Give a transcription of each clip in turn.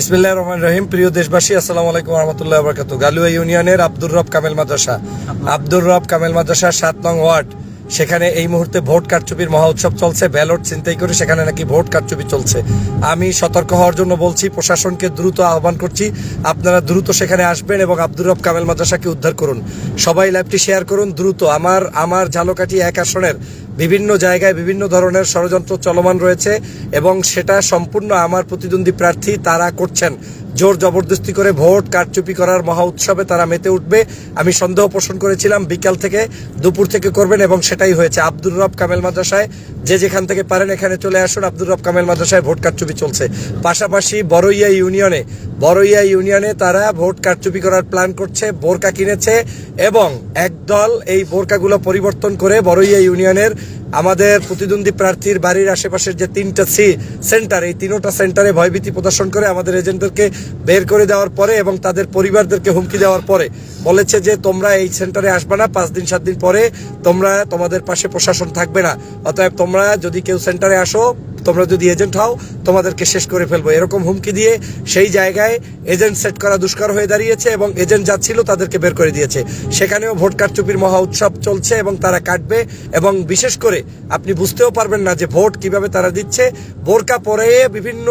বিসমিল্লাহ রহমান রহিম। প্রিয় দেশবাসী আসসালামু আলাইকুম রহমতুল্লাহ বরকাত গালুয়া ইউনিয়নের আব্দুর রব কামেল মাদ্রাসা। আব্দুর রব। কামেল মাদ্রাসা সাত নং ওয়ার্ড। সেখানে এই মুহূর্তে ভোট কারচুপির মহা উৎসব চলছে। ব্যালট চিন্তাই করে সেখানে নাকি ভোট কারচুপি চলছে। আমি সতর্ক হওয়ার জন্য বলছি প্রশাসনকে দ্রুত আহ্বান করছি। আপনারা দ্রুত সেখানে আসবেন এবং আব্দুর রব কামেল মাদ্রাসাকে উদ্ধার করুন। সবাই লাইভটি শেয়ার করুন। দ্রুত আমার আমার ঝালকাঠি এক আসনের বিভিন্ন জায়গায় বিভিন্ন ধরনের ষড়যন্ত্র চলমান রয়েছে এবং সেটা সম্পূর্ণ আমার প্রতিদ্বন্দ্বী প্রার্থী তারা করছেন। জোর জবরদস্তি করে ভোট কারচুপি করার মহা উৎসবে তারা মেতে উঠবে। আমি সন্দেহ পোষণ করেছিলাম বিকাল থেকে দুপুর থেকে করবেন এবং সেটাই হয়েছে। আব্দুর রব কামেল মাদ্রাসায় যে যেখান থেকে পারেন এখানে চলে আসুন। আব্দুর রব কামেল মাদ্রাসায় ভোট কারচুপি চলছে। পাশাপাশি বড়ইয়া ইউনিয়নে বড়ইয়া ইউনিয়নে তারা ভোট কারচুপি করার প্ল্যান করছে, বোরকা কিনেছে এবং একদল এই বোরকাগুলো পরিবর্তন করে বড়ইয়া ইউনিয়নের আমাদের প্রতিদ্বন্দ্বী প্রার্থীর বাড়ির আশেপাশের যে তিনটা সি সেন্টার, এই তিনোটা সেন্টারে ভয়ভীতি প্রদর্শন করে আমাদের এজেন্টদেরকে বের করে দেওয়ার পরে এবং তাদের পরিবারদেরকে হুমকি দেওয়ার পরে বলেছে যে, তোমরা এই সেন্টারে আসবে না, পাঁচ দিন, সাত দিন পরে তোমরা তোমাদের পাশে প্রশাসন থাকবে না। অতএব তোমরা যদি কেউ সেন্টারে আসো তোমরা যদি এজেন্ট হও, তোমাদেরকে শেষ করে ফেলব। এরকম হুমকি দিয়ে সেই জায়গায় এজেন্ট সেট করা দুষ্কর হয়ে দাঁড়িয়েছে এবং এজেন্ট যাচ্ছিল তাদেরকে বের করে দিয়েছে। সেখানেও ভোট কারচুপির মহা উৎসব চলছে এবং তারা কাটবে এবং বিশেষ করে আপনি বুঝতেও পারবেন না যে ভোট কীভাবে তারা দিচ্ছে। বোরকা পরে বিভিন্ন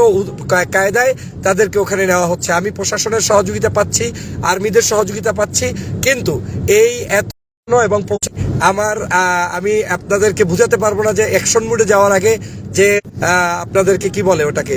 কায়দায় তাদেরকে ওখানে নেওয়া হচ্ছে। আমি প্রশাসনের সহযোগিতা পাচ্ছি, আর্মিদের সহযোগিতা পাচ্ছি, কিন্তু এই এত এবং আমার আমি আপনাদেরকে বুঝাতে পারব না যে অ্যাকশন মুডে যাওয়ার আগে যে আপনাদেরকে কি বলে ওটাকে?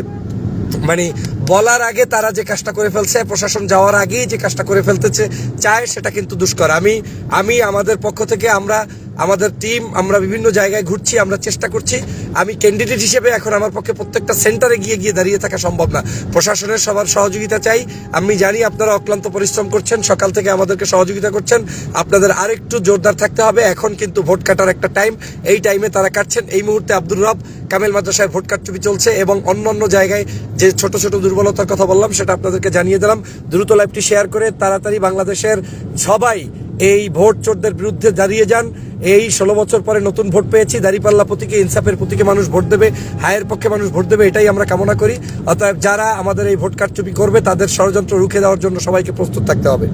মানে বলার আগে তারা যে কাজটা করে ফেলছে, প্রশাসন যাওয়ার আগেই যে কাজটা করে ফেলতেছে, চায় সেটা কিন্তু দুষ্কর। আমি আমি আমাদের পক্ষ থেকে আমরা আমাদের টিম আমরা বিভিন্ন জায়গায় ঘুরছি, আমরা চেষ্টা করছি। আমি ক্যান্ডিডেট হিসেবে এখন আমার পক্ষে প্রত্যেকটা সেন্টারে গিয়ে গিয়ে দাঁড়িয়ে থাকা সম্ভব না। প্রশাসনের সবার সহযোগিতা চাই। আমি জানি আপনারা অক্লান্ত পরিশ্রম করছেন, সকাল থেকে আমাদেরকে সহযোগিতা করছেন। আপনাদের আরেকটু জোরদার থাকতে হবে। এখন কিন্তু ভোট কাটার একটা টাইম এই টাইমে তারা কাটছেন। এই মুহূর্তে আব্দুর রব, কামেল মাদ্রাসায় ভোট কারচুপি চলছে এবং অন্য অন্য জায়গায় যে ছোট ছোট দুর্বলতার কথা বললাম, সেটা আপনাদেরকে জানিয়ে দিলাম। দ্রুত লাইভটি শেয়ার করে তাড়াতাড়ি বাংলাদেশের সবাই এই ভোট চোরদের বিরুদ্ধে দাঁড়িয়ে যান। এই ষোলো বছর পরে নতুন ভোট পেয়েছি। দাঁড়িপাল্লা প্রতীকে, ইনসাফের প্রতীকে মানুষ ভোট দেবে, হায়ের পক্ষে মানুষ ভোট দেবে, এটাই আমরা কামনা করি। অতএব যারা আমাদের এই ভোট কারচুপি করবে, তাদের ষড়যন্ত্র রুখে দেওয়ার জন্য সবাইকে প্রস্তুত থাকতে হবে।